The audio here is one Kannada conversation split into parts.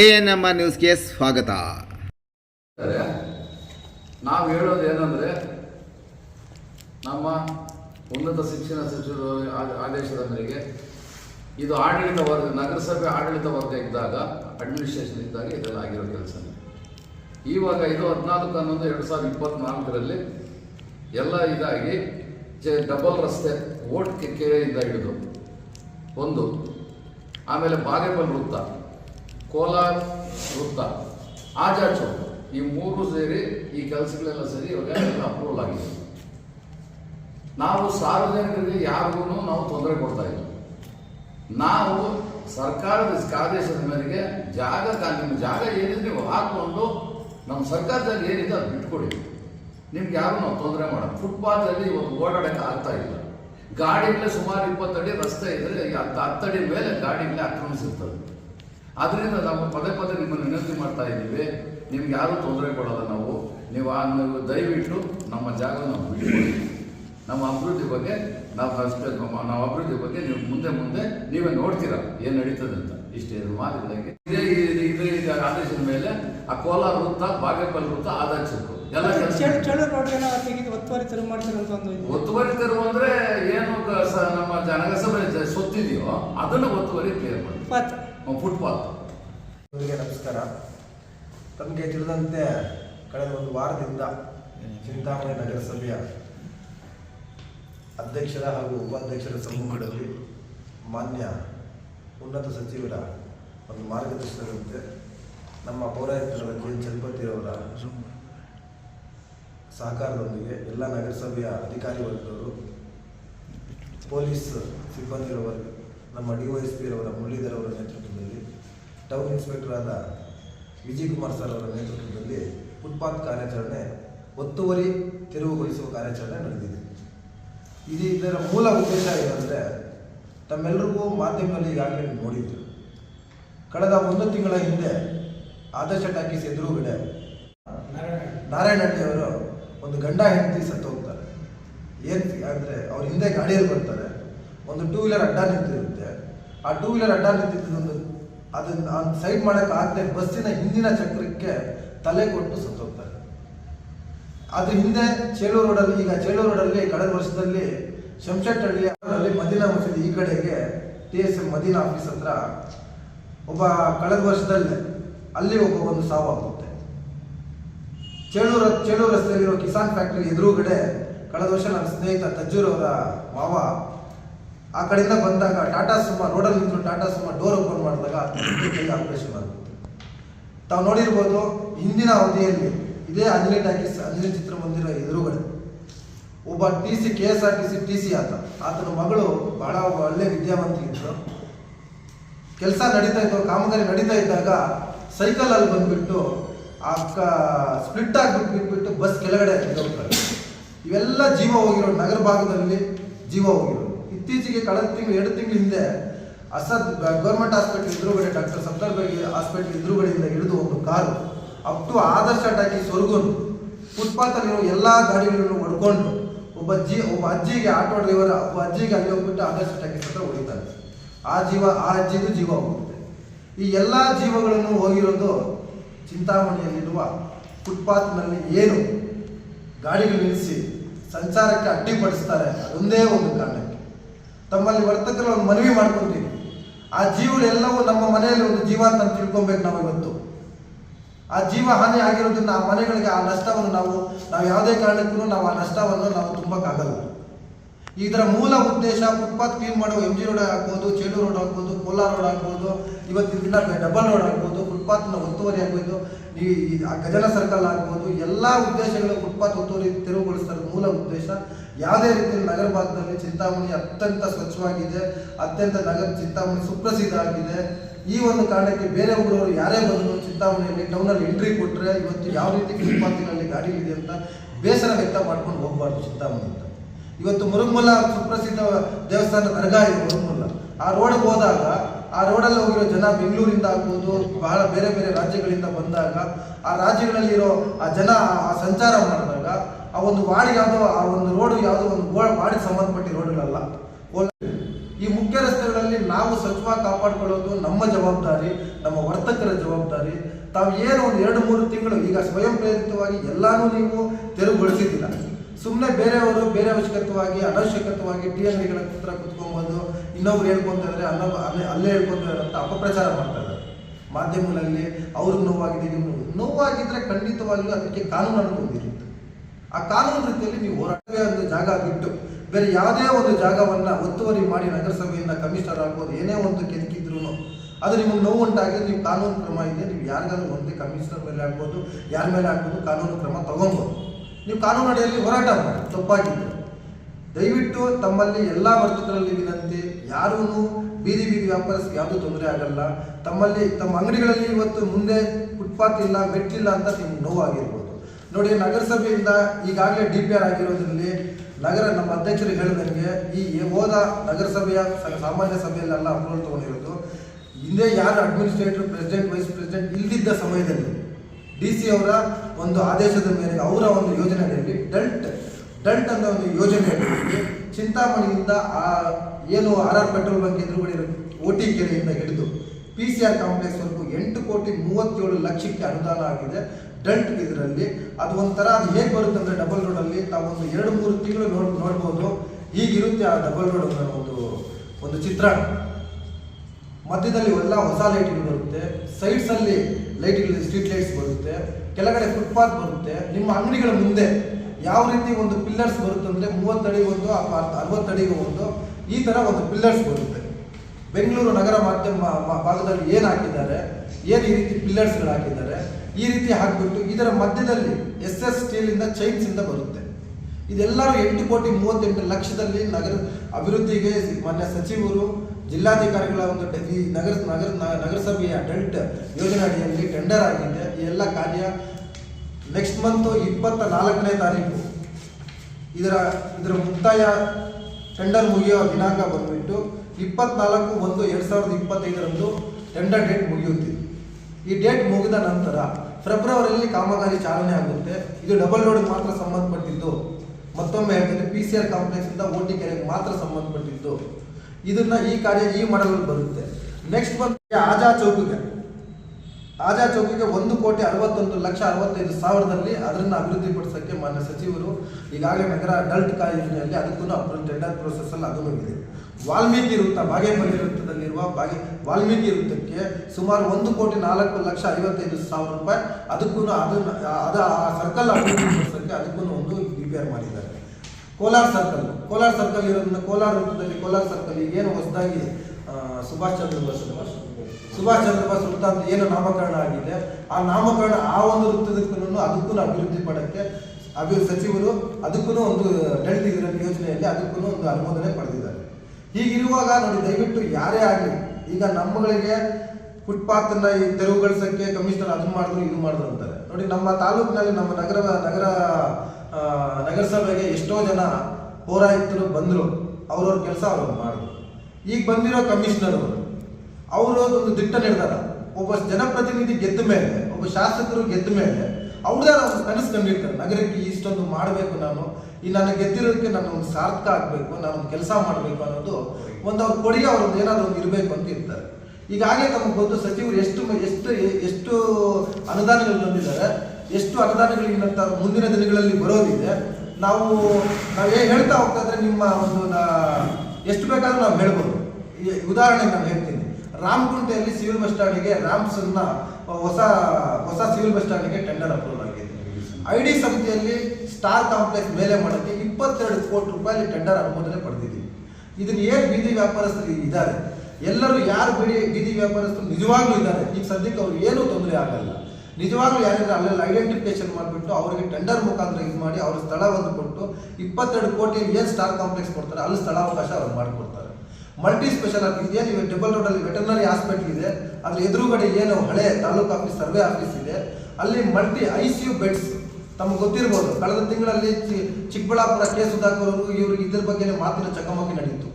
ಎ ಎನ್ ಎಂ ಆರ್ ನ್ಯೂಸ್ಗೆ ಸ್ವಾಗತ. ನಾವು ಹೇಳೋದು ಏನಂದ್ರೆ, ನಮ್ಮ ಉನ್ನತ ಶಿಕ್ಷಣ ಸಚಿವರು ಆದೇಶದ ಮೇರೆಗೆ ಇದು ಆಡಳಿತ ವರ್ಗ, ನಗರಸಭೆ ಆಡಳಿತ ವರ್ಗ ಇದ್ದಾಗ ಅಡ್ಮಿನಿಸ್ಟ್ರೇಷನ್ ಇದ್ದಾಗ ಇದೆಲ್ಲ ಆಗಿರೋ ಕೆಲಸ. ಇವಾಗ ಇದು ಹದಿನಾಲ್ಕು ಹನ್ನೊಂದು ಎರಡು ಸಾವಿರದ ಇಪ್ಪತ್ನಾಲ್ಕರಲ್ಲಿ ಎಲ್ಲ ಇದಾಗಿ ಜೆ ಡಬಲ್ ರಸ್ತೆ ಓಟ್ ಕೆರೆಯಿಂದ ಹಿಡಿದು ಒಂದು, ಆಮೇಲೆ ಬಾಗೇಪಲ್ ವೃತ್ತ. ಕೋಲಾರ ವೃತ್ತ ಚೌಕ್. ಈ ಮೂರು ಸೇರಿ ಈ ಕೆಲಸಗಳೆಲ್ಲ ಸರಿ ಇವಾಗ ಅಪ್ರೂವಲ್ ಆಗಿದೆ. ನಾವು ಸಾರ್ವಜನಿಕರಿಗೆ ಯಾರಿಗೂ ನಾವು ತೊಂದರೆ ಕೊಡ್ತಾ ಇಲ್ಲ. ನಾವು ಸರ್ಕಾರದ ಆದೇಶದ ಮೇರೆಗೆ ಜಾಗ ನಿಮ್ಮ ಜಾಗ ಏನಿದೆ ನೀವು ಹಾಕೊಂಡು ನಮ್ಮ ಸರ್ಕಾರದಲ್ಲಿ ಏನಿದೆ ಅದು ಬಿಟ್ಕೊಡಿ. ನಿಮ್ಗೆ ಯಾರು ನಾವು ತೊಂದರೆ ಮಾಡೋಣ ಫುಟ್ಪಾತಲ್ಲಿ ಇವತ್ತು ಓಡಾಡಕ್ಕೆ ಆಗ್ತಾ ಇಲ್ಲ. ಗಾಡಿಗಳೇ ಸುಮಾರು ಇಪ್ಪತ್ತಡಿ ರಸ್ತೆ ಇದ್ರೆ ಹತ್ತು ಹತ್ತಡಿ ಮೇಲೆ ಗಾಡಿಗಳೇ ಆಕ್ರಮಿಸಿರ್ತದೆ. ಅದರಿಂದ ನಾವು ಪದೇ ಪದೇ ನಿಮ್ಮನ್ನು ವಿನಂತಿ ಮಾಡ್ತಾ ಇದ್ದೀವಿ. ನಿಮ್ಗೆ ಯಾರು ತೊಂದರೆ ಕೊಡೋಲ್ಲ ನಾವು. ನೀವು ಆ ದಯವಿಟ್ಟು ನಮ್ಮ ಜಾಗ ನಾವು ನಮ್ಮ ಅಭಿವೃದ್ಧಿ ಬಗ್ಗೆ ನಾವು ಫಸ್ಟ್ ನಾವು ಅಭಿವೃದ್ಧಿ ಬಗ್ಗೆ ನೀವು ಮುಂದೆ ಮುಂದೆ ನೀವೇ ನೋಡ್ತೀರಾ ಏನು ನಡೀತದೆ ಅಂತ. ಇಷ್ಟೇ ಇದು ಮಾತುಗಳಿಗೆ ಇದೇ ಇದೇ- ಇದೇ ಆದೇಶದ ಮೇಲೆ ಆ ಕೋಲಾರ ವೃತ್ತ ಬಾಗೇಪಲ್ಲಿ ವೃತ್ತ ಆದಾಯ ಚೆಕ್ಕು ಎಲ್ಲ ಒತ್ತುವರಿ ತೆರವು. ಒತ್ತುವರಿ ತೆರವು ಅಂದ್ರೆ ಏನು ನಮ್ಮ ಜನಗಸಭೆ ಸೊತ್ತಿದೆಯೋ ಅದನ್ನು ಒತ್ತುವರಿ ಕ್ಲಿಯರ್ ಮಾಡಿ ಫುಟ್ಪಾತ್ ಅವರಿಗೆ ನಮಸ್ಕಾರ. ತಮಗೆ ತಿಳಿದಂತೆ ಕಳೆದ ಒಂದು ವಾರದಿಂದ ಚಿಂತಾಮಣಿ ನಗರಸಭೆಯ ಅಧ್ಯಕ್ಷರ ಹಾಗೂ ಉಪಾಧ್ಯಕ್ಷರ ಸಮ್ಮುಖದಲ್ಲಿ ಮಾನ್ಯ ಉನ್ನತ ಸಚಿವರ ಒಂದು ಮಾರ್ಗದರ್ಶನದಂತೆ ನಮ್ಮ ಪೌರಾಯುಕ್ತರ ಎನ್. ಚಲಪತಿಯವರ ಸಹಕಾರದೊಂದಿಗೆ ಎಲ್ಲ ನಗರಸಭೆಯ ಅಧಿಕಾರಿ ವರ್ಗದವರು, ಪೊಲೀಸ್ ಸಿಬ್ಬಂದಿರವರು, ನಮ್ಮ ಡಿ ಒ ಎಸ್ ಪಿರವರ ಮುರಳೀಧರವರ ನೇತೃತ್ವದಲ್ಲಿ ಟೌನ್ ಇನ್ಸ್ಪೆಕ್ಟರ್ ಆದ ವಿಜಯ್ ಕುಮಾರ್ ಸರ್ ಅವರ ನೇತೃತ್ವದಲ್ಲಿ ಫುಟ್ಪಾತ್ ಕಾರ್ಯಾಚರಣೆ, ಒತ್ತುವರಿ ತೆರವುಗೊಳಿಸುವ ಕಾರ್ಯಾಚರಣೆ ನಡೆದಿದೆ. ಇದು ಇದರ ಮೂಲ ಉದ್ದೇಶ ಏನಂದರೆ ತಮ್ಮೆಲ್ಲರಿಗೂ ಮಾಧ್ಯಮದಲ್ಲಿ ಈಗಾಗಲೇ ನೋಡಿದ್ರು. ಕಳೆದ ಒಂದು ತಿಂಗಳ ಹಿಂದೆ ಆದರ್ಶ ಟಾಕೀಸ್ ಎದುರುಗಡೆ ನಾರಾಯಣ ಅವರು ಒಂದು ಗಂಡ ಹೆಂಡತಿ ಸತ್ತು ಹೋಗ್ತಾರೆ. ಏನು ಅಂದರೆ ಅವ್ರ ಹಿಂದೆ ಗಾಡಿಯಲ್ಲಿ ಬರ್ತಾರೆ. ಒಂದು ಟೂ ವೀಲರ್ ಅಡ್ಡ ನಿಂತಿರುತ್ತೆ. ಆ ಟೂ ವೀಲರ್ ಅಡ್ಡ ನಿಂತಿದ್ದೊಂದು ಅದನ್ನ ಸೈಡ್ ಮಾಡೋಕೆ ಆಗದೆ ಬಸ್ಸಿನ ಹಿಂದಿನ ಚಕ್ರಕ್ಕೆ ತಲೆ ಕೊಟ್ಟು ಸತ್ತೋಗ್ತಾರೆ. ಅದು ಹಿಂದೆ ಚೇಳೂರು ರೋಡಲ್ಲಿ, ಈಗ ಚೇಳೂರು ರೋಡಲ್ಲಿ ಕಳೆದ ವರ್ಷದಲ್ಲಿ ಶಂಶೆಟ್ಟಹಳ್ಳಿ ಮದೀನಾ ಮಸೀದಿ ಈ ಕಡೆಗೆ T S M Madina office ಹತ್ರ ಒಬ್ಬ ಕಳೆದ ವರ್ಷದಲ್ಲಿ ಅಲ್ಲಿ ಒಬ್ಬ ಒಂದು ಸಾವಾಗುತ್ತೆ ಚೇಳೂರು ಚೇಳೂರು ರಸ್ತೆಯಲ್ಲಿರೋ ಕಿಸಾನ್ ಫ್ಯಾಕ್ಟರಿ ಎದುರುಗಡೆ ಕಳೆದ ವರ್ಷ ನನ್ನ ಸ್ನೇಹಿತ ತಜ್ಜೂರ್ ಅವರ ಮಾವ ಆ ಕಡೆಯಿಂದ ಬಂದಾಗ ಟಾಟಾ ಸುಮಾ ರೋಡಲ್ಲಿ ನಿಂತು ಟಾಟಾ ಸುಮಾ ಡೋರ್ ಓಪನ್ ಮಾಡಿದಾಗ ಆಪರೇಷನ್ ಆಗುತ್ತೆ. ತಾವು ನೋಡಿರ್ಬೋದು ಹಿಂದಿನ ಅವಧಿಯಲ್ಲಿ ಇದೇ ಅಂಜಲಿ ಟಾಕೀಸ್ ಅಂಜಲಿ ಚಿತ್ರಮಂದಿರ ಎದುರುಗಡೆ ಒಬ್ಬ T C, K S R T C T C ಆತ. ಆತನ ಮಗಳು ಬಹಳ ಒಳ್ಳೆ ವಿದ್ಯಾವಂತಿ ಇದ್ರು. ಕೆಲಸ ನಡೀತಾ ಇತ್ತು, ಕಾಮಗಾರಿ ನಡೀತಾ ಇದ್ದಾಗ ಸೈಕಲ್ ಅಲ್ಲಿ ಬಂದ್ಬಿಟ್ಟು ಆ ಸ್ಪ್ಲಿಟ್ ಆಗಿಬಿಟ್ಟು ಬಸ್ ಕೆಳಗಡೆ ಹೋಗ್ತಾರೆ. ಇವೆಲ್ಲ ಜೀವ ಹೋಗಿರೋ ನಗರ ಭಾಗದಲ್ಲಿ ಜೀವ ಹೋಗಿರೋ ಇತ್ತೀಚೆಗೆ ಕಳೆದ ತಿಂಗಳು, ಎರಡು ತಿಂಗಳ ಹಿಂದೆ ಅಸದ್ ಗೌರ್ಮೆಂಟ್ ಹಾಸ್ಪಿಟಲ್ ಎದುರುಗಡೆ ಡಾಕ್ಟರ್ ಸಫ್ದರ್ ಬೇಗ್ ಹಾಸ್ಪಿಟಲ್ ಎದುರುಗಡೆಯಿಂದ ಹಿಡಿದು ಒಂದು car up to Adarsh talkie ಸ್ವರ್ಗೊಂಡು ಫುಟ್ಪಾತಲ್ಲಿರೋ ಎಲ್ಲ ಗಾಡಿಗಳನ್ನು ಹೊಡ್ಕೊಂಡು ಒಬ್ಬ ಜಿ, ಒಬ್ಬ ಅಜ್ಜಿಗೆ ಆಟೋ ಡ್ರೈವರ್ ಒಬ್ಬ ಅಜ್ಜಿಗೆ ಅಲ್ಲಿ ಹೋಗ್ಬಿಟ್ಟು ಆದರ್ಶ ಟಾಕೀಸ್ ಹತ್ರ ಹೊಡಿತಾರೆ. ಆ ಜೀವ, ಆ ಅಜ್ಜಿದು ಜೀವ ಹೋಗುತ್ತೆ ಈ ಎಲ್ಲ ಜೀವಗಳನ್ನು ಹೋಗಿರೋದು ಚಿಂತಾಮಣಿಯಲ್ಲಿರುವ ಫುಟ್ಪಾತ್ನಲ್ಲಿ ಏನು ಗಾಡಿಗಳು ನಿಲ್ಲಿಸಿ ಸಂಚಾರಕ್ಕೆ ಅಡ್ಡಿಪಡಿಸ್ತಾರೆ ಅದೊಂದೇ ಒಂದು ಕಾರಣಕ್ಕೆ. ತಮ್ಮಲ್ಲಿ ವರ್ತಕರು ಮನವಿ ಮಾಡ್ಕೊತೀವಿ ಆ ಜೀವಗಳೆಲ್ಲವೂ ನಮ್ಮ ಮನೆಯಲ್ಲಿ ಒಂದು ಜೀವ ಅಂತ ತಿಳ್ಕೊಬೇಕು ನಾವು ಇವತ್ತು. ಆ ಜೀವ ಹಾನಿ ಆಗಿರೋದ್ರಿಂದ ಆ ಮನೆಗಳಿಗೆ ಆ ನಷ್ಟವನ್ನು ನಾವು ನಾವು ಯಾವುದೇ ಕಾರಣಕ್ಕೂ ನಾವು ಆ ನಷ್ಟವನ್ನು ನಾವು ತುಂಬಕ್ಕಾಗಲ್ಲ. ಇದರ ಮೂಲ ಉದ್ದೇಶ ಫುಟ್ಪಾತ್ ಕ್ಲೀನ್ ಮಾಡೋ ಎಂ ಜಿ ರೋಡ್ ಆಗ್ಬೋದು ಚೇಡು ರೋಡ್ ಆಗ್ಬೋದು, ಕೋಲಾರ ರೋಡ್ ಆಗ್ಬೋದು, ಇವತ್ತಿನ ದಿನ ಡಬಲ್ ರೋಡ್ ಆಗ್ಬೋದು, ಫುಟ್ಪಾತ್ನ ಒತ್ತುವರಿ ಆಗ್ಬೋದು, ಈ ಗಜನ ಸರ್ಕಲ್ ಆಗ್ಬೋದು, ಎಲ್ಲ ಉದ್ದೇಶಗಳು ಫುಟ್ಪಾತ್ ಒತ್ತುವರಿ ತೆರವುಗೊಳಿಸ್ತಾರೆ, ಮೂಲ ಉದ್ದೇಶ. ಯಾವುದೇ ರೀತಿಯಲ್ಲಿ ನಗರ ಭಾಗದಲ್ಲಿ ಚಿಂತಾಮಣಿ ಅತ್ಯಂತ ಸ್ವಚ್ಛವಾಗಿದೆ, ಅತ್ಯಂತ ನಗರ ಚಿಂತಾಮಣಿ ಸುಪ್ರಸಿದ್ಧ ಆಗಿದೆ ಈ ಒಂದು ಕಾರಣಕ್ಕೆ ಬೇರೆ ಊರವರು ಯಾರೇ ಬಂದರು ಚಿಂತಾಮಣಿಯಲ್ಲಿ ಟೌನಲ್ಲಿ ಎಂಟ್ರಿ ಕೊಟ್ಟರೆ ಇವತ್ತು ಯಾವ ರೀತಿ ಫುಟ್ಪಾತಿನಲ್ಲಿ ಗಾಡಿ ಇದೆ ಅಂತ ಬೇಸರ ವ್ಯಕ್ತ ಮಾಡ್ಕೊಂಡು ಹೋಗ್ಬಾರ್ದು ಚಿಂತಾಮಣಿ ಅಂತ. ಇವತ್ತು ಮುರುಗಮಲ್ಲ ಸುಪ್ರಸಿದ್ಧ ದೇವಸ್ಥಾನ ದರ್ಗಾ ಇದೆ ಮುರುಗಮಲ್ಲ ಆ ರೋಡ್ಗೆ ಹೋದಾಗ, ಆ ರೋಡಲ್ಲಿ ಹೋಗಿರೋ ಜನ ಬೆಂಗಳೂರಿಂದ ಆಗ್ಬೋದು, ಬಹಳ ಬೇರೆ ಬೇರೆ ರಾಜ್ಯಗಳಿಂದ ಬಂದಾಗ, ಆ ರಾಜ್ಯಗಳಲ್ಲಿರೋ ಆ ಜನ ಆ ಸಂಚಾರ ಮಾಡಿದಾಗ ಆ ಒಂದು ವಾರ್ಡ್ ಯಾವುದೋ, ಆ ಒಂದು ರೋಡು ಯಾವುದೋ ಒಂದು ವಾರ್ಡಿಗೆ ಸಂಬಂಧಪಟ್ಟ ರೋಡ್ಗಳಲ್ಲ. ಈ ಮುಖ್ಯ ರಸ್ತೆಗಳಲ್ಲಿ ನಾವು ಸ್ವಚ್ಛವಾಗಿ ಕಾಪಾಡ್ಕೊಳ್ಳೋದು ನಮ್ಮ ಜವಾಬ್ದಾರಿ, ನಮ್ಮ ವರ್ತಕರ ಜವಾಬ್ದಾರಿ. ತಾವು ಏನು ಒಂದು ಎರಡು, ಮೂರು ತಿಂಗಳು ಈಗ ಸ್ವಯಂ ಪ್ರೇರಿತವಾಗಿ ಎಲ್ಲಾನು ನೀವು ತೆರವುಗೊಳಿಸಿದ್ದೀರ ಸುಮ್ಮನೆ ಬೇರೆಯವರು ಬೇರೆ ಅವಶ್ಯಕತ್ವವಾಗಿ ಅನವಶ್ಯಕತವಾಗಿ ಟಿ ಅಂಗಡಿಗಳ ಹತ್ರ ಕುತ್ಕೊಬೋದು, ಇನ್ನೊಬ್ರು ಹೇಳ್ಕೊತಾರೆ ಅನ್ನೋ ಅಲ್ಲೇ ಅಲ್ಲೇ ಹೇಳ್ಕೊಂತಾರೆ ಅಂತ ಅಪಪ್ರಚಾರ ಮಾಡ್ತಾ ಇದ್ದಾರೆ ಮಾಧ್ಯಮಗಳಲ್ಲಿ ಅವ್ರಿಗೆ ನೋವಾಗಿದೆ ಇವ್ರಿಗೆ ನೋವಾಗಿದ್ರೆ ಖಂಡಿತವಾಗಿಯೂ ಅದಕ್ಕೆ ಕಾನೂನು ಅನ್ನೋದು ಒಂದಿರುತ್ತೆ ಆ ಕಾನೂನು ರೀತಿಯಲ್ಲಿ ನೀವು ಹೋರಾಟವೇ ಒಂದು ಜಾಗ ಬಿಟ್ಟು ಬೇರೆ ಯಾವುದೇ ಒಂದು ಜಾಗವನ್ನು ಒತ್ತುವರಿ ಮಾಡಿ ನಗರಸಭೆಯಿಂದ ಕಮಿಷನರ್ ಆಗ್ಬೋದು, ಏನೇ ಒಂದು ಕೆದಕಿದ್ರು ಅದು ನಿಮಗೆ ನೋವು ಉಂಟಾಗಿದ್ರೆ ನೀವು ಕಾನೂನು ಕ್ರಮ ಇದೆ, ನೀವು ಯಾರಿಗಾದ್ರೂ ಒಂದೇ ಕಮಿಷನರ್ ಮೇಲೆ ಆಗ್ಬೋದು, ಯಾರ ಮೇಲೆ ಆಗ್ಬೋದು ಕಾನೂನು ಕ್ರಮ ತಗೊಬೋದು. ನೀವು ಕಾನೂನು ಅಡಿಯಲ್ಲಿ ಹೋರಾಟ ಮಾಡಿ, ತಪ್ಪಾಗಿದ್ದು. ದಯವಿಟ್ಟು ತಮ್ಮಲ್ಲಿ ಎಲ್ಲ ವರ್ತಕರಲ್ಲಿ ವಿನಂತಿ ಯಾರೂ ಬೀದಿ ಬೀದಿ ವ್ಯಾಪಾರಸ್ಗೆ ಯಾವುದೂ ತೊಂದರೆ ಆಗಲ್ಲ. ತಮ್ಮಲ್ಲಿ, ತಮ್ಮ ಅಂಗಡಿಗಳಲ್ಲಿ ಇವತ್ತು ಮುಂದೆ ಫುಟ್ಪಾತ್ ಇಲ್ಲ ಮೆಟ್ಟಿಲ್ಲ ಅಂತ ನಿಮ್ಗೆ ನೋವಾಗಿರ್ಬೋದು ನೋಡಿ, ನಗರಸಭೆಯಿಂದ ಈಗಾಗಲೇ ಡಿ ಪಿ ಆರ್ ಆಗಿರೋದ್ರಲ್ಲಿ ನಗರ ನಮ್ಮ ಅಧ್ಯಕ್ಷರು ಹೇಳಿದಂಗೆ ಈ ಹೋದ ನಗರಸಭೆಯ ಸಾಮಾನ್ಯ ಸಭೆಯಲ್ಲೆಲ್ಲ ಅಪ್ರೂವಲ್ ತಗೊಂಡಿರೋದು. ಹಿಂದೆ ಯಾರು ಅಡ್ಮಿನಿಸ್ಟ್ರೇಟರ್, ಪ್ರೆಸಿಡೆಂಟ್, ವೈಸ್ ಪ್ರೆಸಿಡೆಂಟ್ ಇಲ್ಲಿದ್ದ ಸಮಯದಲ್ಲಿ ಡಿ ಸಿ ಅವರ ಒಂದು ಆದೇಶದ ಮೇರೆಗೆ ಅವರ ಒಂದು ಯೋಜನೆ ಅಡಿಯಲ್ಲಿ ಡಲ್ಟ್ ಡಲ್ಟ್ ಅಂತ ಒಂದು ಯೋಜನೆ ಹೇಳಿ ಚಿಂತಾಮಣಿಯಿಂದ ಆ ಏನು ಆರ್ ಆರ್ ಪೆಟ್ರೋಲ್ ಬಂಕ್ ಎದುರುಗಡೆ ಇರೋ ಓಟಿ ಕೆರೆಯಿಂದ ಹಿಡಿದು ಪಿ ಸಿ ಆರ್ ಕಾಂಪ್ಲೆಕ್ಸ್ವರೆಗೂ ಎಂಟು ಕೋಟಿ ಮೂವತ್ತೇಳು ಲಕ್ಷಕ್ಕೆ ಅನುದಾನ ಆಗಿದೆ. ಡಲ್ಟ್ ಇದರಲ್ಲಿ. ಅದು ಒಂಥರ, ಅದು ಹೇಗೆ ಬರುತ್ತೆ ಅಂದರೆ ಡಬಲ್ ರೋಡಲ್ಲಿ ತಾವೊಂದು ಎರಡು, ಮೂರು ತಿಂಗಳು ನೋಡ್, ನೋಡ್ಬೋದು. ಹೀಗಿರುತ್ತೆ ಆ ಡಬಲ್ ರೋಡ್ ಅನ್ನೋ ಒಂದು ಒಂದು ಚಿತ್ರಣ. ಮಧ್ಯದಲ್ಲಿ ಎಲ್ಲ ಹೊಸ ಲೈಟ್ಗಳು ಬರುತ್ತೆ. ಸೈಡ್ಸಲ್ಲಿ ಲೈಟ್ಗಳು ಸ್ಟ್ರೀಟ್ ಲೈಟ್ಸ್ ಬರುತ್ತೆ. ಕೆಳಗಡೆ ಫುಟ್ಪಾತ್ ಬರುತ್ತೆ. ನಿಮ್ಮ ಅಂಗಡಿಗಳ ಮುಂದೆ ಯಾವ ರೀತಿ ಒಂದು ಪಿಲ್ಲರ್ಸ್ ಬರುತ್ತೆ ಅಂದರೆ ಮೂವತ್ತಡಿ ಒಂದು ಅಥವಾ ಅರವತ್ತಡಿಗೆ ಒಂದು, ಈ ಥರ ಒಂದು ಪಿಲ್ಲರ್ಸ್ ಬರುತ್ತೆ. ಬೆಂಗಳೂರು ನಗರ ಮಾಧ್ಯಮ ಭಾಗದಲ್ಲಿ ಏನು ಹಾಕಿದ್ದಾರೆ? ಏನು ಈ ರೀತಿ ಪಿಲ್ಲರ್ಸ್ಗಳು ಹಾಕಿದ್ದಾರೆ? ಈ ರೀತಿ ಹಾಕಿಬಿಟ್ಟು ಇದರ ಮಧ್ಯದಲ್ಲಿ ಎಸ್ ಎಸ್ ಸ್ಟೀಲಿಂದ ಚೈನ್ಸ್ ಇಂದ ಬರುತ್ತೆ. ಇದೆಲ್ಲರೂ ಎಂಟು ಕೋಟಿ ಮೂವತ್ತೆಂಟು ಲಕ್ಷದಲ್ಲಿ ನಗರ ಅಭಿವೃದ್ಧಿಗೆ ಮಾನ್ಯ ಸಚಿವರು, ಜಿಲ್ಲಾಧಿಕಾರಿಗಳ ಒಂದು ಈ ನಗರ ನಗರ ನಗರಸಭೆಯ ಡೆಲ್ಟ್ ಯೋಜನೆ ಅಡಿಯಲ್ಲಿ ಟೆಂಡರ್ ಆಗಿದೆ. ಈ ಎಲ್ಲ ಕಾರ್ಯ ನೆಕ್ಸ್ಟ್ ಮಂತ್ ಇಪ್ಪತ್ತ ನಾಲ್ಕನೇ ತಾರೀಕು ಇದರ ಇದರ ಮುಕ್ತಾಯ ಟೆಂಡರ್ ಮುಗಿಯೋ ದಿನಾಂಕ ಬಂದುಬಿಟ್ಟು ಇಪ್ಪತ್ನಾಲ್ಕು ಒಂದು ಎರಡು ಸಾವಿರದ ಇಪ್ಪತ್ತೈದರಂದು ಟೆಂಡರ್ ಡೇಟ್ ಮುಗಿಯುತ್ತೆ ಈ ಡೇಟ್ ಮುಗಿದ ನಂತರ ಫೆಬ್ರವರಿಯಲ್ಲಿ ಕಾಮಗಾರಿ ಚಾಲನೆ ಆಗುತ್ತೆ. ಇದು ಡಬಲ್ ರೋಡ್ಗೆ ಮಾತ್ರ ಸಂಬಂಧಪಟ್ಟಿದ್ದು. ಮತ್ತೊಮ್ಮೆ ಹೇಳ್ತೀನಿ ಪಿ ಸಿ ಆರ್ ಕಾಂಪ್ಲೆಕ್ಸ್ ಇಂದ ಓಟಿ ಕೆರೆಗೆ ಮಾತ್ರ ಸಂಬಂಧಪಟ್ಟಿದ್ದು. ಇದನ್ನ ಈ ಕಾರ್ಯ ಈ ಮಾಡಲು ಬರುತ್ತೆ. ನೆಕ್ಸ್ಟ್ ಬಂದು ಆಜಾ ಚೌಕಿಗೆ. ಆಜಾ ಚೌಕಿಗೆ ಒಂದು ಕೋಟಿ ಅರವತ್ತೊಂದು ಲಕ್ಷ ಅರವತ್ತೈದು ಸಾವಿರದಲ್ಲಿ ಅದನ್ನ ಅಭಿವೃದ್ಧಿಪಡಿಸೋಕ್ಕೆ ಮಾನ್ಯ ಸಚಿವರು ಈಗಾಗಲೇ ನಗರ ಅಡಲ್ಟ್ ಕಾರ್ ಯೋಜನೆಯಲ್ಲಿ ಅದಕ್ಕೂ ಅಪ್ರೂವ್ ಟೆಂಡರ್ ಪ್ರೋಸೆಸ್ ಅಲ್ಲಿ ಅದು ಇದೆ ವಾಲ್ಮೀಕಿ ವೃತ್ತ ಬಾಗೇಪಲ್ಲಿ ವೃತ್ತದಲ್ಲಿರುವ ಬಾಗೆ, ವಾಲ್ಮೀಕಿ ವೃತ್ತಕ್ಕೆ ಸುಮಾರು ಒಂದು ಕೋಟಿ ನಾಲ್ಕು ಲಕ್ಷ ಐವತ್ತೈದು ಸಾವಿರ ರೂಪಾಯಿ. ಅದಕ್ಕೂ ಅದು ಅದ ಆ ಸರ್ಕಲ್ ಅಭಿವೃದ್ಧಿಪಡಿಸೋಕ್ಕೆ ಅದಕ್ಕೂ ಒಂದು ರಿಪೇರ್ ಮಾಡಿದ್ದಾರೆ. ಕೋಲಾರ ಸರ್ಕಲ್ ಕೋಲಾರ ಸರ್ಕಲ್ ಇರೋದ್ರಿಂದ ಕೋಲಾರ ವೃತ್ತದಲ್ಲಿ ಕೋಲಾರ ಸರ್ಕಲ್ ಏನು ಹೊಸದಾಗಿ ಸುಭಾಷ್ ಚಂದ್ರ ಬೋಸ್, ಸುಭಾಷ್ ಚಂದ್ರ ಬೋಸ್ ವೃತ್ತ ಅಂತ ಏನು ನಾಮಕರಣ ಆಗಿದೆ ಆ ನಾಮಕರಣ ಆ ಒಂದು ವೃತ್ತದಕ್ಕೂ ಅದಕ್ಕೂ ಅಭಿವೃದ್ಧಿ ಪಡಕ್ಕೆ ಅಭಿ, ಸಚಿವರು ಅದಕ್ಕೂ ಒಂದು ಇದರಲ್ಲಿ ಯೋಜನೆಯಲ್ಲಿ ಅದಕ್ಕೂ ಒಂದು ಅನುಮೋದನೆ ಪಡೆದಿದ್ದಾರೆ. ಹೀಗಿರುವಾಗ ನೋಡಿ, ದಯವಿಟ್ಟು ಯಾರೇ ಆಗಲಿ, ಈಗ ನಮ್ಮಗಳಿಗೆ ಫುಟ್ಪಾತ್ನ ಈ ತೆರವುಗೊಳಿಸಕ್ಕೆ ಕಮಿಷನರ್ ಅದನ್ನ ಮಾಡಿದ್ರು, ಇದು ಮಾಡಿದ್ರು ಅಂತಾರೆ. ನೋಡಿ, ನಮ್ಮ ತಾಲೂಕಿನಲ್ಲಿ, ನಮ್ಮ ನಗರ ನಗರ ನಗರಸಭೆಗೆ ಎಷ್ಟೋ ಜನ ಪೌರಾಯುಕ್ತರು ಬಂದರು. ಅವ್ರವ್ರ ಕೆಲಸ ಅವ್ರವ್ರು ಮಾಡಿದ್ರು. ಈಗ ಬಂದಿರೋ ಕಮಿಷನರ್ ಅವರು ಅವರು ಒಂದು ದಿಟ್ಟ ನಿರ್ಧಾರ. ಒಬ್ಬ ಜನಪ್ರತಿನಿಧಿ ಗೆದ್ದ ಮೇಲೆ, ಒಬ್ಬ ಶಾಸಕರು ಗೆದ್ದ ಮೇಲೆ ಅವ್ರದೇ ಒಂದು ಕನಸು ಕಂಡಿರ್ತಾರೆ. ನಗರಕ್ಕೆ ಇಷ್ಟೊಂದು ಮಾಡಬೇಕು ನಾನು. ಈ ನಾನು ಗೆದ್ದಿರೋದಕ್ಕೆ ನಾನು ಒಂದು ಸಾರ್ಥಕ ಆಗಬೇಕು, ನಾನು ಒಂದು ಕೆಲಸ ಮಾಡಬೇಕು ಅನ್ನೋದು ಒಂದು ಅವ್ರ ಕೊಡುಗೆ ಅವ್ರದ್ದು ಏನಾದ್ರು ಒಂದು ಇರಬೇಕು ಅಂತ ಇರ್ತಾರೆ. ಈಗಾಗಲೇ ತಮಗೆ ಗೊತ್ತು, ಸಚಿವರು ಎಷ್ಟು ಎಷ್ಟು ಎಷ್ಟು ಅನುದಾನಗಳು ತಂದಿದ್ದಾರೆ. ಎಷ್ಟು ಅನುದಾನಗಳು ಏನಂತ ಮುಂದಿನ ದಿನಗಳಲ್ಲಿ ಬರೋದಿದೆ. ನಾವು ನಾವು ಹೇಳ್ತಾ ಹೋಗ್ತಾ ಇದ್ರೆ ನಿಮ್ಮ ಒಂದು ಎಷ್ಟು ಬೇಕಾದ್ರೂ ನಾವು ಹೇಳ್ಬೋದು. ಉದಾಹರಣೆಗೆ ನಾನು ಹೇಳ್ತೀನಿ. ರಾಮಕುಂಟೆಯಲ್ಲಿ ಸಿವಿಲ್ ಬಸ್ ಸ್ಟ್ಯಾಂಡಿಗೆ ರಾಮ್ಸನ್ನ ಹೊಸ ಹೊಸ ಸಿವಿಲ್ ಬಸ್ ಸ್ಟ್ಯಾಂಡಿಗೆ ಟೆಂಡರ್ ಅಪ್ರೂವ್ ಆಗಿದೆ. ಐ ಡಿ ಸಮಿತಿಯಲ್ಲಿ ಸ್ಟಾರ್ ಕಾಂಪ್ಲೆಕ್ಸ್ ಮೇಲೆ ಮಾಡೋಕ್ಕೆ ಇಪ್ಪತ್ತೆರಡು ಕೋಟಿ ರೂಪಾಯಿ ಟೆಂಡರ್ ಅನುಮೋದನೆ ಪಡೆದಿದ್ದೀವಿ ಇದನ್ನು ಏನು ಬೀದಿ ವ್ಯಾಪಾರಸ್ಥರು ಇದ್ದಾರೆ? ಎಲ್ಲರೂ ಯಾರು ಬೀದಿ ಬೀದಿ ವ್ಯಾಪಾರಸ್ಥರು ನಿಜವಾಗ್ಲೂ ಇದ್ದಾರೆ? ಈಗ ಸದ್ಯಕ್ಕೆ ಅವ್ರು ಏನೂ ತೊಂದರೆ ಆಗಲ್ಲ. ನಿಜವಾಗ್ಲೂ ಯಾರಿದ್ರೆ ಅಲ್ಲೆಲ್ಲ ಐಡೆಂಟಿಫಿಕೇಶನ್ ಮಾಡಿಬಿಟ್ಟು ಅವರಿಗೆ ಟೆಂಡರ್ ಮುಖಾಂತರ ಇದು ಮಾಡಿ ಅವ್ರ ಸ್ಥಳವನ್ನು ಕೊಟ್ಟು ಇಪ್ಪತ್ತೆರಡು ಕೋಟಿ ಏನು ಸ್ಟಾರ್ ಕಾಂಪ್ಲೆಕ್ಸ್ ಕೊಡ್ತಾರೆ, ಅಲ್ಲಿ ಸ್ಥಳಾವಕಾಶ ಅವ್ರು ಮಾಡಿಕೊಡ್ತಾರೆ. ಮಲ್ಟಿ ಸ್ಪೆಷಾಲಿಟಿ ಇದೆ, ನೀವು ಡಬಲ್ ರೋಡಲ್ಲಿ ವೆಟರ್ನರಿ ಹಾಸ್ಪಿಟಲ್ ಇದೆ ಅದ್ರ ಎದುರುಗಡೆ ಏನು ಹಳೆ ತಾಲೂಕು ಆಫೀಸ್ ಸರ್ವೆ ಆಫೀಸ್ ಇದೆ, ಅಲ್ಲಿ multi I C U beds ತಮಗೆ ಗೊತ್ತಿರ್ಬೋದು. ಕಳೆದ ತಿಂಗಳಲ್ಲಿ ಚಿಕ್ಕಬಳ್ಳಾಪುರ ಕೆ ಸುಧಾಕರ್ ಅವರು ಇವ್ರಿಗೆ ಇದ್ರ ಬಗ್ಗೆ ಮಾತಿನ ಚಕಮಕಿ ನಡೆಯಿತು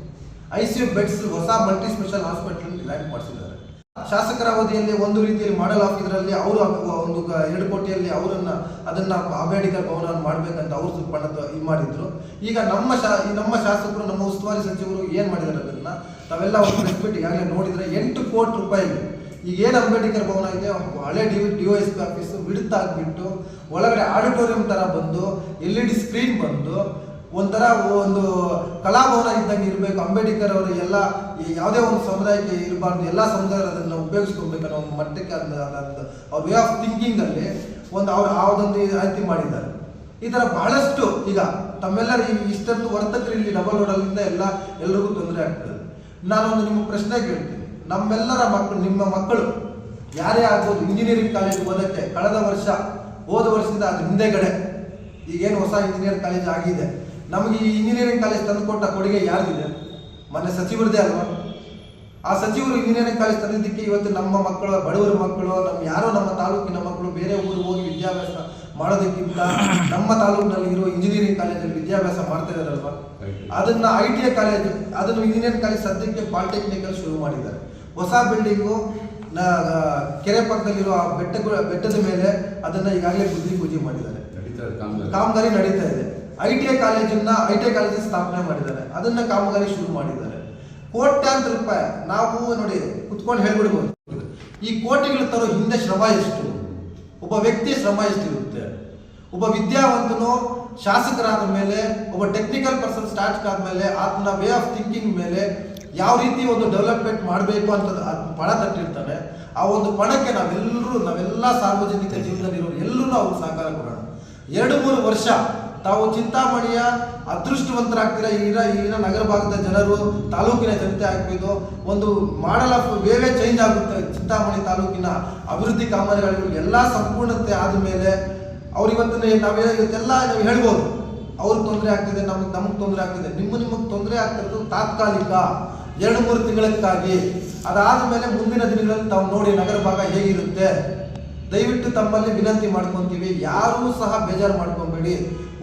ಐ ಸಿ ಯು ಬೆಡ್ಸ್ ಹೊಸ ಮಲ್ಟಿ ಸ್ಪೆಷಲ್ ಹಾಸ್ಪಿಟಲ್ ಲ್ಯಾಂಡ್ ಮಾಡಿಸಿದ್ದಾರೆ. ಶಾಸಕರ ಅವಧಿಯಲ್ಲಿ ಒಂದು ರೀತಿಯಲ್ಲಿ ಮಾಡಲ್ ಆಫ್ ಇದರಲ್ಲಿ ಅವರು ಒಂದು ಎರಡು ಕೋಟಿಯಲ್ಲಿ ಅವರನ್ನ ಅದನ್ನ ಅಂಬೇಡ್ಕರ್ ಭವನ ಮಾಡ್ಬೇಕಂತ ಅವರು ಸ್ವಲ್ಪ ಹಣ ಇದು ಮಾಡಿದ್ರು. ಈಗ ನಮ್ಮ ಶಾ ನಮ್ಮ ಶಾಸಕರು, ನಮ್ಮ ಉಸ್ತುವಾರಿ ಸಚಿವರು ಏನ್ ಮಾಡಿದ್ದಾರೆ ಅದನ್ನ? ತಾವೆಲ್ಲ ಒಂದು ಪ್ರೆಸ್ ಈಗಾಗಲೇ ನೋಡಿದ್ರೆ ಎಂಟು ಕೋಟಿ ರೂಪಾಯಿ ಈಗ ಏನು ಅಂಬೇಡ್ಕರ್ ಭವನ ಇದೆ? ಹಳೆ D D S P office ಒಳಗಡೆ ಆಡಿಟೋರಿಯಂ ತರ ಬಂದು, ಎಲ್ ಇ ಡಿ ಸ್ಕ್ರೀನ್ ಬಂದು ಒಂಥರ ಒಂದು ಕಲಾಭವನ ಇದ್ದಂಗೆ ಇರಬೇಕು. ಅಂಬೇಡ್ಕರ್ ಅವರು ಎಲ್ಲ ಯಾವುದೇ ಒಂದು ಸಮುದಾಯಕ್ಕೆ ಇರಬಾರ್ದು, ಎಲ್ಲ ಸಮುದಾಯ ಅದನ್ನು ಉಪಯೋಗಿಸ್ಕೊಬೇಕು ಅನ್ನೋ ಒಂದು ಮಟ್ಟಕ್ಕೆ ಅವ್ರ ವೇ ಆಫ್ ಥಿಂಕಿಂಗಲ್ಲಿ ಒಂದು ಅವ್ರು ಯಾವುದೊಂದು ಆಯ್ಕೆ ಮಾಡಿದ್ದಾರೆ. ಈ ಥರ ಬಹಳಷ್ಟು ಈಗ ತಮ್ಮೆಲ್ಲರ ಈ ಇಷ್ಟೊಂದು ವರ್ತಕರು ಇಲ್ಲಿ ಡಬಲ್ ರೋಡಲ್ಲಿಂದ ಎಲ್ಲ ಎಲ್ಲರಿಗೂ ತೊಂದರೆ ಆಗ್ತದೆ. ನಾನೊಂದು ನಿಮ್ಮ ಪ್ರಶ್ನೆ ಕೇಳ್ತೀನಿ ನಮ್ಮೆಲ್ಲರ ಮಕ್ಕಳು ನಿಮ್ಮ ಮಕ್ಕಳು ಯಾರೇ ಆಗ್ಬೋದು ಇಂಜಿನಿಯರಿಂಗ್ ಕಾಲೇಜ್ ಓದಕ್ಕೆ, ಕಳೆದ ವರ್ಷ ಹೋದ ವರ್ಷದಿಂದ ಅದ್ರ ಹಿಂದೆಗಡೆ ಈಗೇನು ಹೊಸ ಇಂಜಿನಿಯರ್ ಕಾಲೇಜ್ ಆಗಿದೆ. ನಮಗೆ ಈ ಇಂಜಿನಿಯರಿಂಗ್ ಕಾಲೇಜ್ ತಂದು ಕೊಟ್ಟ ಕೊಡುಗೆ ಯಾರ್ದಿದೆ ಮೊನ್ನೆ ಸಚಿವರದೇ ಅಲ್ವಾ? ಆ ಸಚಿವರು ಇಂಜಿನಿಯರಿಂಗ್ ಕಾಲೇಜ್ ತಂದಿದ್ದಕ್ಕೆ ಇವತ್ತು ನಮ್ಮ ಮಕ್ಕಳು ಬಡವರ ಮಕ್ಕಳು ನಮ್ಮ ಯಾರೋ ನಮ್ಮ ತಾಲೂಕಿನ ಮಕ್ಕಳು ಬೇರೆ ಊರಿಗೆ ಹೋಗಿ ವಿದ್ಯಾಭ್ಯಾಸ ಮಾಡೋದಕ್ಕಿಂತ ನಮ್ಮ ತಾಲೂಕಿನಲ್ಲಿ ಇರುವ ಇಂಜಿನಿಯರಿಂಗ್ ಕಾಲೇಜಲ್ಲಿ ವಿದ್ಯಾಭ್ಯಾಸ ಮಾಡ್ತಾ ಇದ್ದಾರಲ್ವಾ? ಅದನ್ನ ಐ ಟಿ ಐ ಕಾಲೇಜ್ ಅದನ್ನು ಇಂಜಿನಿಯರಿಂಗ್ ಕಾಲೇಜ್ ಸದ್ಯಕ್ಕೆ ಪಾಲಿಟೆಕ್ನಿಕಲ್ ಶುರು ಮಾಡಿದ್ದಾರೆ. ಹೊಸ ಬಿಲ್ಡಿಂಗು ಕೆರೆ ಪಕ್ಕದಲ್ಲಿರೋ ಆ ಬೆಟ್ಟಗಳ ಬೆಟ್ಟದ ಮೇಲೆ ಅದನ್ನ ಈಗಾಗಲೇ ಬುದ್ಧಿ ಪೂಜೆ ಮಾಡಿದ್ದಾರೆ. ಕಾಮಗಾರಿ ನಡೀತಾ ಇದೆ. ಐ ಟಿ ಐ ಕಾಲೇಜನ್ನ ಐ ಟಿ ಐ ಕಾಲೇಜ್ ಸ್ಥಾಪನೆ ಮಾಡಿದ್ದಾರೆ. ಅದನ್ನ ಕಾಮಗಾರಿ ಶುರು ಮಾಡಿದ್ದಾರೆ. ಕೋಟ್ಯಾಂತರ ರೂಪಾಯಿ ನಾವು ನೋಡಿ ಕುತ್ಕೊಂಡು ಹೇಳ್ಬಿಡ್ಬೋದು. ಈ ಕೋಟಿಗಳು ತರೋ ಹಿಂದೆ ಶ್ರಮ ಎಷ್ಟು? ಒಬ್ಬ ವ್ಯಕ್ತಿ ಶ್ರಮ ಎಷ್ಟಿರುತ್ತೆ? ಒಬ್ಬ ವಿದ್ಯಾವಂತನು ಶಾಸಕರಾದ ಮೇಲೆ, ಒಬ್ಬ ಟೆಕ್ನಿಕಲ್ ಪರ್ಸನ್ ಸ್ಟಾರ್ಟ್ ಆದ್ಮೇಲೆ ಆತನ ವೇ ಆಫ್ ಥಿಂಕಿಂಗ್ ಮೇಲೆ ಯಾವ ರೀತಿ ಒಂದು ಡೆವಲಪ್ಮೆಂಟ್ ಮಾಡಬೇಕು ಅಂತ ಪಣ ತಟ್ಟಿರ್ತಾನೆ ಆ ಒಂದು ಪಣಕ್ಕೆ ನಾವೆಲ್ಲರೂ, ನಾವೆಲ್ಲ ಸಾರ್ವಜನಿಕ ಜೀವನದಲ್ಲಿರೋರು ಎಲ್ಲರೂ ಅವ್ರು ಸಹಕಾರ ಕೊಡೋಣ. ಎರಡು, ಮೂರು ವರ್ಷ ತಾವು ಚಿಂತಾಮಣಿಯ ಅದೃಷ್ಟವಂತರಾಗ್ತೀರಾ? ಈಗ ಈಗಿನ ನಗರ ಭಾಗದ ಜನರು, ತಾಲೂಕಿನ ಜನತೆ ಆಗ್ಬೋದು ಒಂದು ಮಾಡಲ್ ಆಫ್ ವೇವೇ ಚೇಂಜ್ ಆಗುತ್ತೆ ಚಿಂತಾಮಣಿ ತಾಲೂಕಿನ ಅಭಿವೃದ್ಧಿ ಕಾಮಗಾರಿಗಳು. ಎಲ್ಲ ಸಂಪೂರ್ಣತೆ ಆದ ಮೇಲೆ ಇವತ್ತಿನ ನಾವು ಇವತ್ತೆಲ್ಲ ನಾವು ಹೇಳ್ಬೋದು. ಅವ್ರಿಗೆ ತೊಂದರೆ ಆಗ್ತಿದೆ, ನಮಗೆ ನಮಗೆ ತೊಂದರೆ ಆಗ್ತಿದೆ. ನಿಮ್ಮ ನಿಮಗೆ ತೊಂದರೆ ಆಗ್ತಿರೋದು ತಾತ್ಕಾಲಿಕ ಎರಡು ಮೂರು ತಿಂಗಳಕ್ಕಾಗಿ ಅದಾದ ಮೇಲೆ ಮುಂದಿನ ದಿನಗಳಲ್ಲಿ ತಾವು ನೋಡಿ ನಗರ ಭಾಗ ಹೇಗಿರುತ್ತೆ. ದಯವಿಟ್ಟು ತಮ್ಮಲ್ಲಿ ವಿನಂತಿ ಮಾಡ್ಕೊತೀವಿ. ಯಾರೂ ಸಹ ಬೇಜಾರು ಮಾಡ್ಕೊಬೇಡಿ.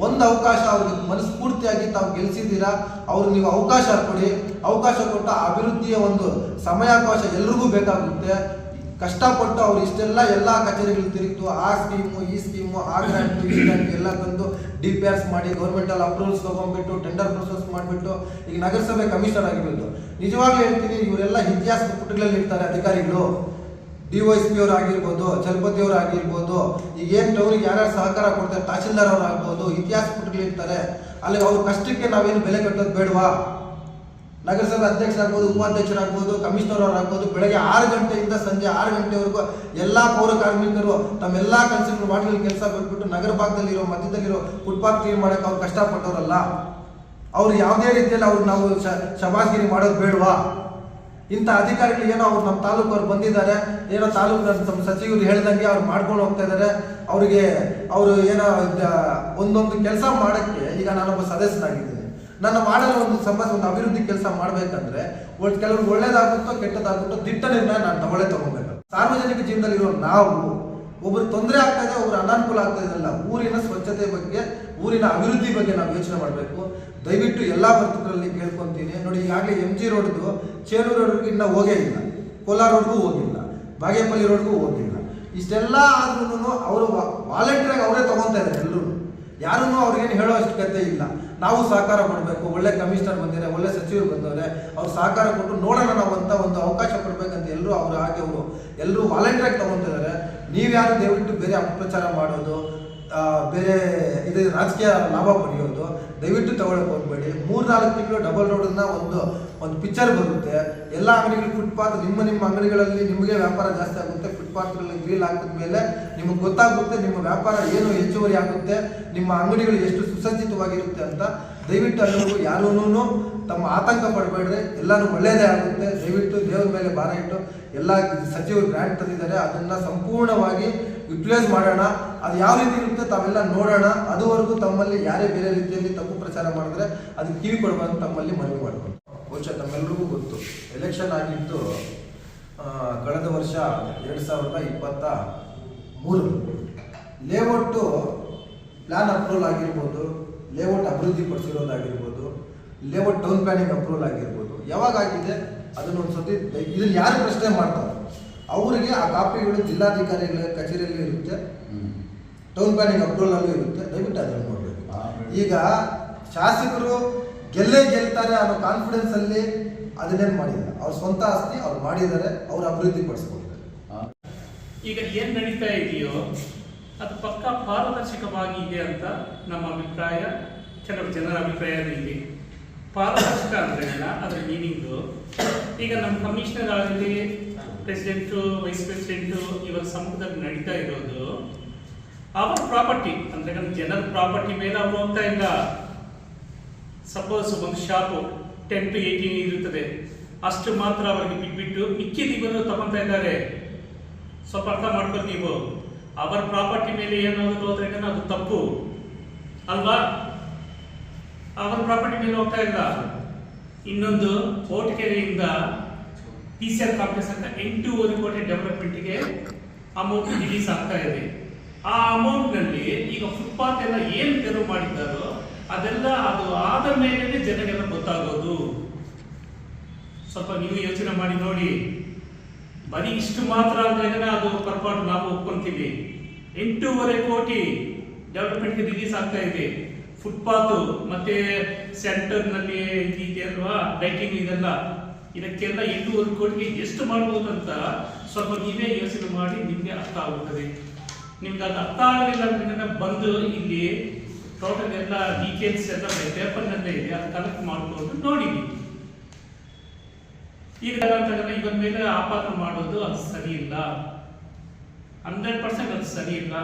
ಒಂದು ಅವಕಾಶ ಅವ್ರಿಗೆ ಮನಸ್ಫೂರ್ತಿಯಾಗಿ ತಾವು ಗೆಲ್ಸಿದ್ದೀರಾ, ಅವ್ರಿಗೆ ನೀವು ಅವಕಾಶ ಕೊಡಿ. ಅವಕಾಶ ಕೊಟ್ಟ ಅಭಿವೃದ್ಧಿಯ ಒಂದು ಸಮಯಾವಕಾಶ ಎಲ್ರಿಗೂ ಬೇಕಾಗುತ್ತೆ. ಕಷ್ಟಪಟ್ಟು ಅವ್ರು ಇಷ್ಟೆಲ್ಲ ಎಲ್ಲ ಕಚೇರಿಗಳು ತಿರುಗಿತು. ಆ ಸ್ಕೀಮು ಈ ಸ್ಕೀಮು ಆ ಗ್ರಾಂಟ್ ಈ ಗ್ರಾಂಟ್ ಎಲ್ಲ ತಂದು ಡಿ ಪಿ ಆರ್ಸ್ ಮಾಡಿ ಗೌರ್ಮೆಂಟಲ್ಲಿ ಅಪ್ರೂವಲ್ಸ್ ತೊಗೊಂಡ್ಬಿಟ್ಟು ಟೆಂಡರ್ ಪ್ರೊಸೆಸ್ ಮಾಡಿಬಿಟ್ಟು, ಈಗ ನಗರಸಭೆ ಕಮಿಷನರ್ ಆಗಿರೋದು. ನಿಜವಾಗ್ಲೂ ಹೇಳ್ತೀನಿ, ಇವರೆಲ್ಲ ಇತಿಹಾಸದ ಪುಟಗಳಲ್ಲಿ ಇರ್ತಾರೆ ಅಧಿಕಾರಿಗಳು. ಡಿ ವೈ ಎಸ್ ಪಿ ಅವ್ರು ಆಗಿರ್ಬೋದು, ಚಲಪತಿ ಅವ್ರು ಆಗಿರ್ಬೋದು, ಈಗ ಏನು ಅವ್ರಿಗೆ ಯಾರ್ಯಾರು ಸಹಕಾರ ಕೊಡ್ತಾರೆ, ತಹಶೀಲ್ದಾರ್ ಅವ್ರು ಆಗ್ಬೋದು ಇತಿಹಾಸ ಪುಟಗಳಿರ್ತಾರೆ ಅಲ್ಲಿ ಅವ್ರ ಕಷ್ಟಕ್ಕೆ ನಾವೇನು ಬೆಲೆ ಕಟ್ಟೋದು ಬೇಡವಾ? ನಗರಸಭೆ ಅಧ್ಯಕ್ಷರಾಗ್ಬೋದು ಉಪಾಧ್ಯಕ್ಷರಾಗ್ಬೋದು ಕಮಿಷನರ್ ಆಗ್ಬೋದು, ಬೆಳಗ್ಗೆ ಆರು ಗಂಟೆಯಿಂದ ಸಂಜೆ ಆರು ಗಂಟೆವರೆಗೂ ಎಲ್ಲ ಪೌರ ಕಾರ್ಮಿಕರು ತಮ್ಮೆಲ್ಲ ಕೆಲಸಗಳು ವಾರ್ಡ್ಗಳಲ್ಲಿ ಕೆಲಸ ಬಿಟ್ಬಿಟ್ಟು ನಗರ ಭಾಗದಲ್ಲಿರೋ, ಮಧ್ಯದಲ್ಲಿರೋ ಫುಟ್ಪಾತ್ ಕ್ಲೀನ್ ಮಾಡೋಕೆ ಅವ್ರು ಕಷ್ಟಪಟ್ಟವರಲ್ಲ, ಅವ್ರು ಯಾವುದೇ ರೀತಿಯಲ್ಲಿ ಅವ್ರು ನಾವು ಶಬಾಸ್ಗಿರಿ ಮಾಡೋದು ಬೇಡವಾ? ಇಂಥ ಅಧಿಕಾರಿಗಳು ಏನೋ ಅವ್ರು ನಮ್ಮ ತಾಲೂಕು ಬಂದಿದ್ದಾರೆ, ಏನೋ ತಾಲೂಕು ತಮ್ಮ ಸಚಿವರು ಹೇಳ್ದಂಗೆ ಅವ್ರು ಮಾಡ್ಕೊಂಡು ಹೋಗ್ತಾ ಇದ್ದಾರೆ. ಅವರಿಗೆ ಅವರು ಏನೋ ಒಂದೊಂದು ಕೆಲಸ ಮಾಡೋಕ್ಕೆ ಈಗ ನಾನೊಬ್ಬ ಸದಸ್ಯನಾಗಿದ್ದೀನಿ. ನನ್ನ ಮಾಡಲು ಒಂದು ಸಮಾಜ ಒಂದು ಅಭಿವೃದ್ಧಿ ಕೆಲಸ ಮಾಡಬೇಕಂದ್ರೆ ಕೆಲವರು ಒಳ್ಳೇದಾಗುತ್ತೋ ಕೆಟ್ಟದಾಗುತ್ತೋ ದಿಟ್ಟ ನಿರ್ಣಯ ನಾನು ತಗೊಳ್ಳೇ ತಗೋಬೇಕು ಸಾರ್ವಜನಿಕ ಜೀವನದಲ್ಲಿರೋ ನಾವು ಒಬ್ಬರು ತೊಂದರೆ ಆಗ್ತಾ ಇದೆ, ಒಬ್ರು ಅನಾನುಕೂಲ ಆಗ್ತಾ ಇದೆಲ್ಲ ಊರಿನ ಸ್ವಚ್ಛತೆ ಬಗ್ಗೆ, ಊರಿನ ಅಭಿವೃದ್ಧಿ ಬಗ್ಗೆ ನಾವು ಯೋಚನೆ ಮಾಡಬೇಕು. ದಯವಿಟ್ಟು ಎಲ್ಲ ವರ್ತಕರಲ್ಲಿ ಕೇಳ್ಕೊತೀನಿ. ನೋಡಿ, ಈಗಾಗಲೇ ಎಂ ಜಿ ರೋಡ್ದು ಚೇಲೂರು ರೋಡ್ಗೂ ಇನ್ನೂ ಹೋಗೇ ಇಲ್ಲ. ಕೋಲಾರ ರೋಡ್ಗೂ ಹೋಗಿಲ್ಲ. ಬಾಗೇಪಲ್ಲಿ ರೋಡ್ಗೂ ಹೋಗಿಲ್ಲ. ಇಷ್ಟೆಲ್ಲ ಆದ್ರೂ ಅವರು ವಾಲಂಟಿಯರಾಗಿ ಅವರೇ ತೊಗೊತಾ ಇದ್ದಾರೆ ಎಲ್ಲರೂ. ಯಾರೂ ಅವ್ರಿಗೇನು ಹೇಳೋ ಅವಶ್ಯಕತೆ ಇಲ್ಲ. ನಾವು ಸಹಕಾರ ಕೊಡಬೇಕು, ಒಳ್ಳೆ ಕಮಿಷನರ್ ಬಂದಿದ್ದಾರೆ, ಒಳ್ಳೆ ಸಚಿವರು ಬಂದವರೆ, ಅವ್ರು ಸಹಕಾರ ಕೊಟ್ಟು ನೋಡೋಣ ನಾವು ಅಂತ ಒಂದು ಅವಕಾಶ ಕೊಡಬೇಕಂತ ಎಲ್ಲರೂ ಅವರು ಹಾಗೆ ಅವರು ಎಲ್ಲರೂ ವಾಲಂಟಿಯರಾಗಿ ತೊಗೊತಿದ್ದಾರೆ ನೀವು ನೀವ್ಯಾರು ದಯವಿಟ್ಟು ಬೇರೆ ಅಪಪ್ರಚಾರ ಮಾಡೋದು ಬೇರೆ, ಇದು ರಾಜಕೀಯ ಲಾಭ ಪಡೆಯೋದು ದಯವಿಟ್ಟು ತಗೊಳಕ್ ಹೋಗ್ಬೇಡಿ. ಮೂರ್ನಾಲ್ಕು ತಿಂಗಳು ಡಬಲ್ ರೋಡನ್ನ ಒಂದು ಒಂದು ಪಿಕ್ಚರ್ ಬರುತ್ತೆ. ಎಲ್ಲ ಅಂಗಡಿಗಳು ಫುಟ್ಪಾತ್ ನಿಮ್ಮ ನಿಮ್ಮ ಅಂಗಡಿಗಳಲ್ಲಿ ನಿಮಗೆ ವ್ಯಾಪಾರ ಜಾಸ್ತಿ ಆಗುತ್ತೆ. ಫುಟ್ಪಾತ್ಗಳಲ್ಲಿ ಗ್ರೀಲ್ ಹಾಕಿದ ಮೇಲೆ ನಿಮಗೆ ಗೊತ್ತಾಗುತ್ತೆ ನಿಮ್ಮ ವ್ಯಾಪಾರ ಏನು ಹೆಚ್ಚುವರಿ ಆಗುತ್ತೆ, ನಿಮ್ಮ ಅಂಗಡಿಗಳು ಎಷ್ಟು ಸುಸಜ್ಜಿತವಾಗಿರುತ್ತೆ ಅಂತ. ದಯವಿಟ್ಟು ಅನ್ನೋದು ಯಾರೂ ತಮ್ಮ ಆತಂಕ ಪಡಬೇಡ್ರಿ. ಎಲ್ಲಾನು ಒಳ್ಳೆಯದೇ ಆಗುತ್ತೆ. ದಯವಿಟ್ಟು ದೇವರ ಮೇಲೆ ಭಾರ ಇಟ್ಟು ಎಲ್ಲ ಸಚಿವರು ಗ್ರಾಂಟ್ ತಂದಿದ್ದಾರೆ. ಅದನ್ನ ಸಂಪೂರ್ಣವಾಗಿ ಯುಟಿಲೈಸ್ ಮಾಡೋಣ, ಅದು ಯಾವ ರೀತಿ ಇರುತ್ತೆ ತಾವೆಲ್ಲ ನೋಡೋಣ, ಅದುವರೆಗೂ ತಮ್ಮಲ್ಲಿ ಯಾರೇ ಬೇರೆ ರೀತಿಯಲ್ಲಿ ತಪ್ಪು ಪ್ರಚಾರ ಮಾಡಿದ್ರೆ ಅದಕ್ಕೆ ಕಿವಿ ಕೊಡಬಾರ್ದು ತಮ್ಮಲ್ಲಿ ಮನವಿ ಮಾಡ್ಕೊಂಡು. ಬಹುಶಃ ತಮ್ಮೆಲ್ಲರಿಗೂ ಗೊತ್ತು. ಎಲೆಕ್ಷನ್ ಆಗಿದ್ದು ಕಳೆದ ವರ್ಷ ಎರಡು ಸಾವಿರದ ಇಪ್ಪತ್ತ ಮೂರು ಲೇಔಟು ಪ್ಲ್ಯಾನ್ ಅಪ್ರೂವಲ್ ಆಗಿರ್ಬೋದು ಲೇಔಟ್ ಅಭಿವೃದ್ಧಿ ಪಡಿಸಿರೋದಾಗಿರ್ಬೋದು ಲೇಔಟ್ ಟೌನ್ ಪ್ಲಾನಿಂಗ್ ಅಪ್ರೂವಲ್ ಆಗಿರ್ಬೋದು. ಯಾವಾಗ ಆಗಿದೆ ಅದನ್ನ ಒಂದು ಸತಿ ಇದನ್ನು ಯಾರು ಪ್ರಶ್ನೆ ಮಾಡ್ತಾರೆ? ಅವರಿಗೆ ಆ ಕಾಪಿಗಳು ಜಿಲ್ಲಾಧಿಕಾರಿಗಳ ಕಚೇರಿಯಲ್ಲಿ ಇರುತ್ತೆ. ಟೌನ್ ಪ್ಲಾನಿಂಗ್ ಅಪ್ರೂವಲ್ ಅಲ್ಲೂ ಇರುತ್ತೆ. ದಯವಿಟ್ಟು ಅದನ್ನು ನೋಡಬೇಕು. ಈಗ ಶಾಸಕರು ಗೆಲ್ಲೇ ಗೆಲ್ತಾರೆ ಅನ್ನೋ ಕಾನ್ಫಿಡೆನ್ಸ್ ಅಲ್ಲಿ ಅದನ್ನೇನು ಮಾಡಿದ್ದಾರೆ. ಅವ್ರ ಸ್ವಂತ ಆಸ್ತಿ ಅವ್ರು ಮಾಡಿದ್ದಾರೆ. ಅವ್ರು ಅಭಿವೃದ್ಧಿ ಪಡಿಸ್ಕೊಳ್ತಾರೆ. ಈಗ ಏನ್ ನಡೀತಾ ಇದೆಯೋ ಅದು ಪಕ್ಕ ಪಾರದರ್ಶಕವಾಗಿ ಇದೆ ಅಂತ ನಮ್ಮ ಅಭಿಪ್ರಾಯ. ಕೆಲವು ಜನರ ಅಭಿಪ್ರಾಯ ಇದೆ. ಪಾರದರ್ಶಕ ಅಂದ್ರೆ ಅದರ ಮೀನಿಂಗು ಈಗ ನಮ್ಮ ಕಮಿಷನರ್ ಆಗಲಿ ಪ್ರೆಸಿಡೆಂಟು ವೈಸ್ ಪ್ರೆಸಿಡೆಂಟ್ ಇವಾಗ ಸಂಪುಟದಲ್ಲಿ ನಡೀತಾ ಇರೋದು ಅವರ ಪ್ರಾಪರ್ಟಿ ಅಂದ್ರೆ ನಮ್ಮ ಜನರ ಪ್ರಾಪರ್ಟಿ ಮೇಲೆ ಅವರು ಹೋಗ್ತಾ ಇಲ್ಲ. ಸಪೋಸ್ ಒಂದು ಶಾಪು ಟೆನ್ ಟು ಏಯ್ಟೀನ್ ಇರುತ್ತದೆ. ಅಷ್ಟು ಮಾತ್ರ ಅವರಿಗೆ ಬಿಟ್ಬಿಟ್ಟು ಮಿಕ್ಕಿದ ಇವರು ತಗೊಂತಾ ಇದ್ದಾರೆ. ಸ್ವಲ್ಪ ಅರ್ಥ ಮಾಡ್ಕೊಂಡು ನೀವು. ಅವರ ಪ್ರಾಪರ್ಟಿ ಮೇಲೆ ಏನಾದರೂ ಹೋದ್ರೆ ಅದು ತಪ್ಪು. ಅಲ್ವಾ? ಅವರ ಪ್ರಾಪರ್ಟಿ ಮೇಲೆ ಹೋಗ್ತಾ ಇಲ್ಲ. ಇನ್ನೊಂದು ಕೋಟಗೆರೆಯಿಂದ ಪಿ ಸಿ ಆರ್ ಕಾಂಪ್ಲೆಕ್ಸ್ ಅಂತ ಎಂಟೂವರೆ ಕೋಟಿ ಡೆವಲಪ್ಮೆಂಟ್ಗೆ ಅಮೌಂಟ್ ರಿಲೀಸ್ ಆಗ್ತಾ ಇದೆ. ಆ ಅಮೌಂಟ್ನಲ್ಲಿ ಈಗ ಫುಟ್ಪಾತ್ ಎಲ್ಲ ಏನು ತೆರವು ಮಾಡಿದ್ದಾರೋ ಅದೆಲ್ಲ ಅದು ಆದ ಮೇಲೆ ಜನಗೆಲ್ಲ ಗೊತ್ತಾಗೋದು. ಸ್ವಲ್ಪ ನೀವು ಯೋಚನೆ ಮಾಡಿ ನೋಡಿ. ಬರೀ ಇಷ್ಟು ಮಾತ್ರ ಅಂದ್ರೆ ಅದು ಪರ್ಪಾಟ್ ನಾವು ಒಪ್ಕೊಂತೀವಿ. ಎಂಟೂವರೆ ಕೋಟಿ ಡೆವಲಪ್ಮೆಂಟ್ಗೆ ರಿಲೀಸ್ ಆಗ್ತಾ ಇದೆ. ಫುಟ್ಪಾತ್ ಮತ್ತೆ ಸೆಂಟರ್ನಲ್ಲಿ ಇದೆ ಅಲ್ವಾ ಲೈಟಿಂಗ್ ಇದೆಲ್ಲ. ಇದಕ್ಕೆಲ್ಲ ಇನ್ನೂರು ಕೋಟಿಗೆ ಎಷ್ಟು ಮಾಡ್ಬೋದು ಅಂತ ಸ್ವಲ್ಪ ನೀವೇ ಯೋಚನೆ ಮಾಡಿ ನಿಮಗೆ ಅರ್ಥ ಆಗುತ್ತದೆ. ನಿಮ್ಗೆ ಅದು ಅರ್ಥ ಆಗಲಿಲ್ಲ ಅಂದ್ರೆ ಬಂದು ಇಲ್ಲಿ ಟೋಟಲ್ ಎಲ್ಲ ಡೀಟೇಲ್ಸ್ ಎಲ್ಲ ಪೇಪರ್ನಲ್ಲೇ ಇದೆ, ಅದು ಕಲೆಕ್ಟ್ ಮಾಡ್ಕೊಂಡು ನೋಡಿ. ಈಗ ಇವನ್ ಮೇಲೆ ಆಪಾದನೆ ಮಾಡೋದು ಅದು ಸರಿ ಇಲ್ಲ. ಹಂಡ್ರೆಡ್ ಪರ್ಸೆಂಟ್ ಅದು ಸರಿ ಇಲ್ಲ.